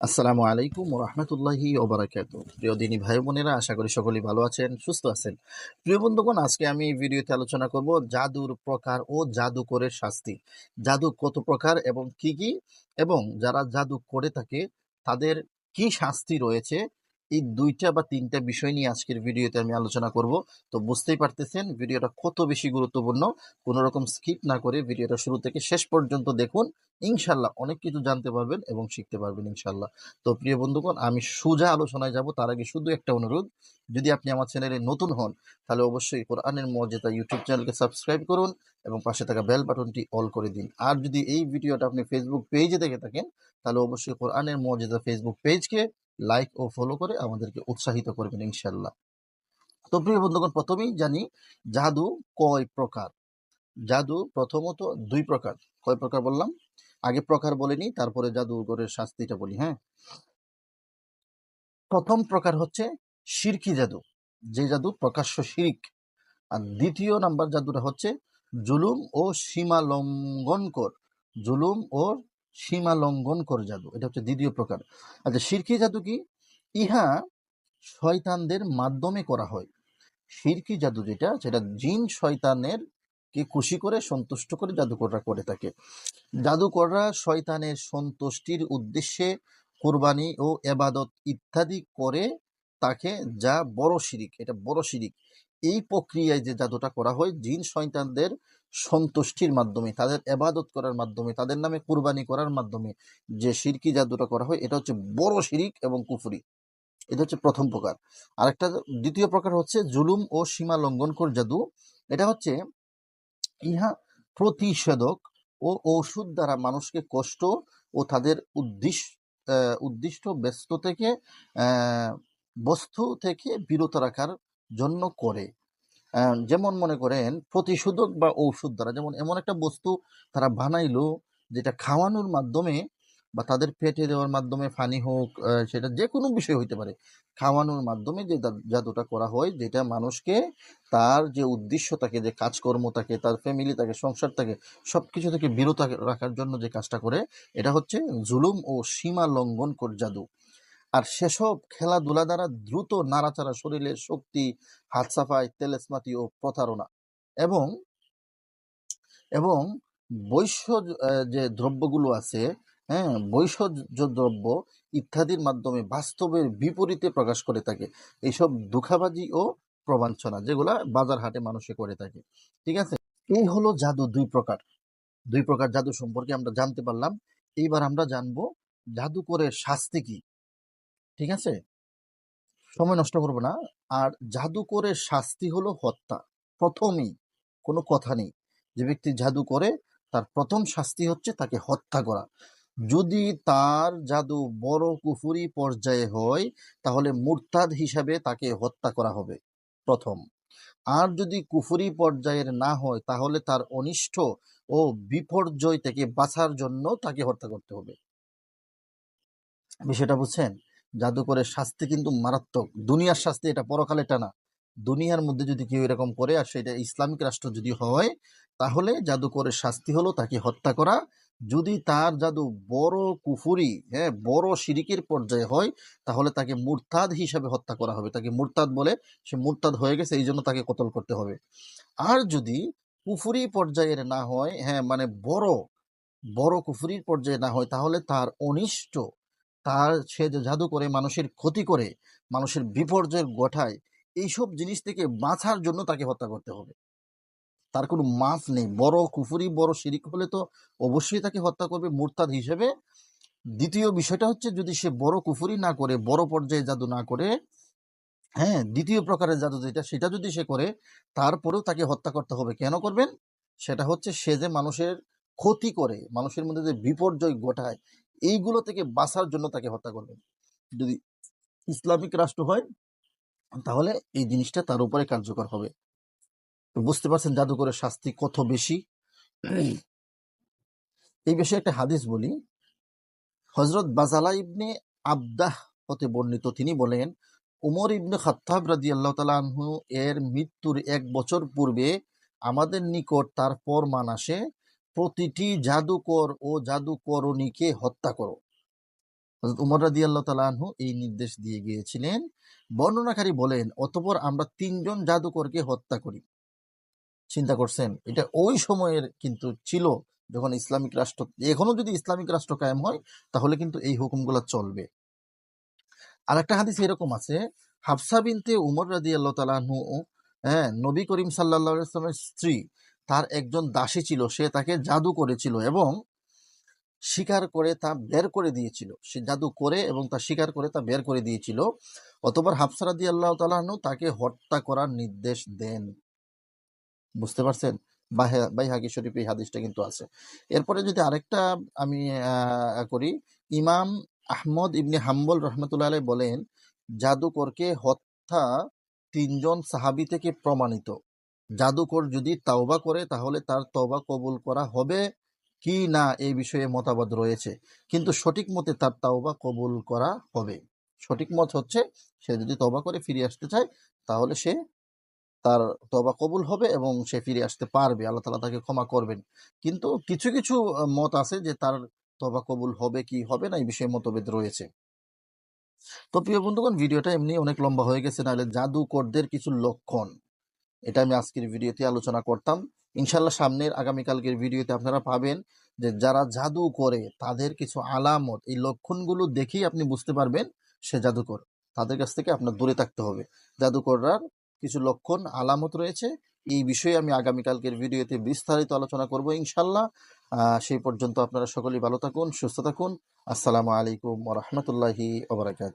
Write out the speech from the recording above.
আসসালামু আলাইকুম রহমতুল্লাহি ওবরাকাত প্রিয় দিনী ভাই বোনেরা, আশা করি সকলেই ভালো আছেন, সুস্থ আছেন। প্রিয় বন্ধুগণ, আজকে আমি ভিডিওতে আলোচনা করব জাদুর প্রকার ও জাদুকরের শাস্তি। জাদু কত প্রকার এবং কি কি? এবং যারা জাদু করে থাকে, তাদের কি শাস্তি রয়েছে? এই দুইটা বা তিনটা বিষয় নিয়ে আজকের ভিডিওতে আমি আলোচনা করব। তো বুঝতেই পারতেছেন, ভিডিওটা কত বেশি গুরুত্বপূর্ণ। কোনো রকম স্কিপ না করে ভিডিওটা শুরু থেকে শেষ পর্যন্ত দেখুন। ইনশাল্লাহ অনেক কিছু জানতে পারবেন এবং শিখতে পারবেন ইনশাল্লাহ তো প্রিয় বন্ধুগণ, আমি সোজা আলোচনায় যাব। তার আগে শুধু একটা অনুরোধ, যদি আপনি আমার চ্যানেলে নতুন হন, তাহলে অবশ্যই কোরআনের মর্যাদা ইউটিউব চ্যানেলকে সাবস্ক্রাইব করুন এবং পাশে থাকা বেল বাটনটি অল করে দিন। আর যদি এই ভিডিওটা আপনি ফেসবুক পেজে দেখে থাকেন, তাহলে অবশ্যই কোরআনের মর্যাদা ফেসবুক পেজকে লাইক ও ফলো করে আমাদেরকে উৎসাহিত করবেন ইনশাল্লাহ তো প্রিয় বন্ধুগণ, প্রথমেই জানি জাদু কয় প্রকার? জাদু প্রথমত দুই প্রকার। কয় প্রকার বললাম? আগে প্রকার বলিনি তারপরে জাদুঘরের শাস্তিটা বলি হ্যাঁ? প্রথম প্রকার হচ্ছে শিরকি জাদু। যে জাদু প্রকাশ্য শিরিক। আর দ্বিতীয় নাম্বার জাদুটা হচ্ছে জুলুম ও সীমা লঙ্ঘনকর জুলুম ও সীমা লঙ্ঘন করে জাদু। এটা হচ্ছে দ্বিতীয় প্রকার। আচ্ছা শিরকি জাদু কি? ইহা শয়তানদের মাধ্যমে করা হয়। শিরকি জাদু যেটা, সেটা জিন শয়তানের কে খুশি করে, সন্তুষ্ট করে জাদুকররা করে থাকে। জাদুকররা শয়তানের সন্তুষ্টির উদ্দেশ্যে কোরবানি ও এবাদত ইত্যাদি করে তাকে যা বড় শিরিক, এটা বড় শিরিক। এই প্রক্রিয়ায় যে জাদুটা করা হয়, জিন শয়তানদের সন্তুষ্টির মাধ্যমে তাদের এবাদত করার মাধ্যমে তাদের নামে কুরবানি করার মাধ্যমে যে শিরকি জাদুটা করা হয় এটা হচ্ছে বড় শিরিক এবং কুফুরি। এটা হচ্ছে প্রথম প্রকার। আরেকটা দ্বিতীয় প্রকার হচ্ছে জুলুম ও সীমা লঙ্ঘনকর জাদু। এটা হচ্ছে ইহা প্রতিষেধক ও ঔষধ দ্বারা মানুষকে কষ্ট ও তাদের আহ, উদ্দিষ্ট ব্যস্ত থেকে বস্তু থেকে বিরত রাখার জন্য করে। যেমন মনে করেন প্রতিষেধক বা ঔষধ দ্বারা, যেমন এমন একটা বস্তু তারা বানাইলো যেটা খাওয়ানোর মাধ্যমে বা তাদের পেটে দেওয়ার মাধ্যমে ফানি হোক সেটা যে কোনো বিষয় হইতে পারে, খাওয়ানোর মাধ্যমে যে জাদুটা করা হয়, যেটা মানুষকে তার যে উদ্দেশ্য থাকে, যে কাজকর্ম থাকে, তার ফ্যামিলি থাকে, সংসার থাকে, সবকিছু থেকে বিরত রাখার জন্য যে কাজটা করে, এটা হচ্ছে জুলুম ও সীমা লঙ্ঘন কর জাদু। আর সেসব খেলাধুলা দ্বারা দ্রুত নাড়াচাড়া শরীরের শক্তি হাত সাফাই তেলেসমাতি ও প্রতারণা এবং এবং বৈশ্য যে দ্রব্যগুলো আছে হ্যাঁ বৈষজ্য দ্রব্য ইত্যাদির মাধ্যমে বাস্তবের বিপরীতে প্রকাশ করে থাকে। এইসব দুঃখাবাজি ও প্রবাঞ্ছনা যেগুলা বাজার হাটে মানুষে করে থাকে। ঠিক আছে? এই হলো জাদু দুই প্রকার। দুই প্রকার জাদু সম্পর্কে আমরা জানতে পারলাম। এইবার আমরা জানব জাদুকরের শাস্তি কি? ঠিক আছে? সময় নষ্ট করব না। আর জাদু করে শাস্তি হলো হত্যা। প্রথমেই কোনো কথা নেই। যে ব্যক্তি জাদু করে, তার প্রথম শাস্তি হচ্ছে তাকে হত্যা করা। যদি তার জাদু বড় কুফুরি পর্যায়ে হয়, তাহলে মুরতাদ হিসাবে তাকে হত্যা করা হবে। প্রথম। আর যদি কুফুরি পর্যায়ের না হয়, তাহলে তার অনিষ্ট ও বিপর্যয় থেকে বাঁচার জন্য তাকে হত্যা করতে হবে। বিষয়টা বুঝছেন? জাদুকরের শাস্তি কিন্তু মারাত্মক। দুনিয়ার শাস্তি এটা পরকালে টানা। দুনিয়ার মধ্যে যদি কেউ এরকম করে আর সেটা ইসলামিক রাষ্ট্র যদি হয়, তাহলে জাদুকরের শাস্তি হলো তাকে হত্যা করা। যদি তার জাদু বড় কুফুরি হ্যাঁ বড় সিরিকের পর্যায়ে হয়, তাহলে তাকে মুরতাদ হিসাবে হত্যা করা হবে। তাকে মুরতাদ বলে সে মুরতাদ হয়ে গেছে, এই জন্য তাকে কতল করতে হবে। আর যদি কুফুরি পর্যায়ের না হয় হ্যাঁ মানে বড় বড় কুফুরির পর্যায়ে না হয়, তাহলে তার অনিষ্ট তার সে যে জাদু করে, মানুষের ক্ষতি করে, মানুষের বিপর্যয় ঘটায় এইসব জিনিস থেকে বাঁচার জন্য তাকে হত্যা করতে হবে। তার কোনো মাফ নেই। বড় কুফুরি, বড় শিরিক হলে তো অবশ্যই তাকে হত্যা করবে মুরতাদ হিসেবে। দ্বিতীয় বিষয়টা হচ্ছে, যদি সে বড় কুফুরি না করে, বড় পর্যায়ে জাদু না করে হ্যাঁ দ্বিতীয় প্রকারের জাদু যেটা, সেটা যদি সে করে, তারপরেও তাকে হত্যা করতে হবে। কেন করবেন? সেটা হচ্ছে, সে যে মানুষের ক্ষতি করে, মানুষের মধ্যে যে বিপর্যয় ঘটায় এইগুলো থেকে বাঁচার জন্য তাকে হত্যা করবেন। যদি ইসলামিক রাষ্ট্র হয়, তাহলে এই জিনিসটা তার উপরে কার্যকর হবে। বুঝতে পারছেন জাদুকরের শাস্তি কত বেশি? এই বিষয়ে একটা হাদিস বলি। হজরত বাজালা ইবনে আবদাহ হতে বর্ণিত, তিনি বলেন, উমর ইবনে খাত্তাব রাজি আল্লাহ আনহু এর মৃত্যুর এক বছর পূর্বে আমাদের নিকট তার ফরমান আসে প্রতিটি জাদুকর ও জাদুকরণীকে হত্যা করো। উমর রাদিয়াল্লাহু তাআলা আনহু এই নির্দেশ দিয়ে গিয়েছিলেন। বর্ণনাকারী বলেন, অতঃপর আমরা তিনজন জাদুকরকে হত্যা করি। চিন্তা করছেন, এটা ওই সময়ের কিন্তু ছিল যখন ইসলামিক রাষ্ট্র, এখনও যদি ইসলামিক রাষ্ট্র কায়েম হয়, তাহলে কিন্তু এই হুকুমগুলো চলবে। আর একটা হাদিস এরকম আছে, হাফসা বিনতে উমর রাদি আল্লাহ তালাহু হ্যাঁ নবী করিম সাল্লাহ ইসলামের স্ত্রী তার একজন দাসী ছিল, সে তাকে জাদু করেছিল এবং স্বীকার করে তা বের করে দিয়েছিল। সে জাদু করে এবং তা স্বীকার করে তা বের করে দিয়েছিল। অতবার হাফসা রাদি আল্লাহ তালাহু তাকে হত্যা করার নির্দেশ দেন। বুঝতে পারছেন? বাই হাকি শরীফ এই হাদিসটা কিন্তু আছে। এরপরে যদি আরেকটা আমি করি, ইমাম আহমদ ইবনে হাম্বল রহমতুল্লাহ আলাই বলেন, জাদুকরকে হত্যা তিনজন সাহাবি থেকে প্রমাণিত। জাদুকর যদি তাওবা করে, তাহলে তার তওবা কবুল করা হবে কি না এই বিষয়ে মতামত রয়েছে। কিন্তু সঠিক মতে তার তাওবা কবুল করা হবে। সঠিক মত হচ্ছে, সে যদি তওবা করে ফিরে আসতে চায়, তাহলে সে তার তবা কবুল হবে এবং সে ফিরে আসতে পারবে। আল্লাহ তালা তাকে ক্ষমা করবেন। কিন্তু কিছু কিছু মত আছে যে তার তবা কবুল হবে কি হবে না এই বিষয়ে মতভেদ রয়েছে। তো প্রিয় বন্ধুগণ, ভিডিওটা এমনি অনেক লম্বা হয়ে গেছে, নাহলে জাদুকরদের কিছু লক্ষণ। এটা আমি আজকের ভিডিওতে আলোচনা করতাম। ইনশাল্লাহ সামনের আগামীকালকের ভিডিওতে আপনারা পাবেন যে যারা জাদু করে তাদের কিছু আলামত, এই লক্ষণগুলো দেখেই আপনি বুঝতে পারবেন সে জাদুকর। তাদের কাছ থেকে আপনার দূরে থাকতে হবে। জাদুকররার কিছু লক্ষণ, আলামত রয়েছে, এই বিষয়ে আমি আগামীকালকের ভিডিওতে বিস্তারিত আলোচনা করব ইনশাল্লাহ সেই পর্যন্ত আপনারা সকলেই ভালো থাকুন, সুস্থ থাকুন। আসসালামু আলাইকুম ওরহমতুল্লাহি ওবরাকাত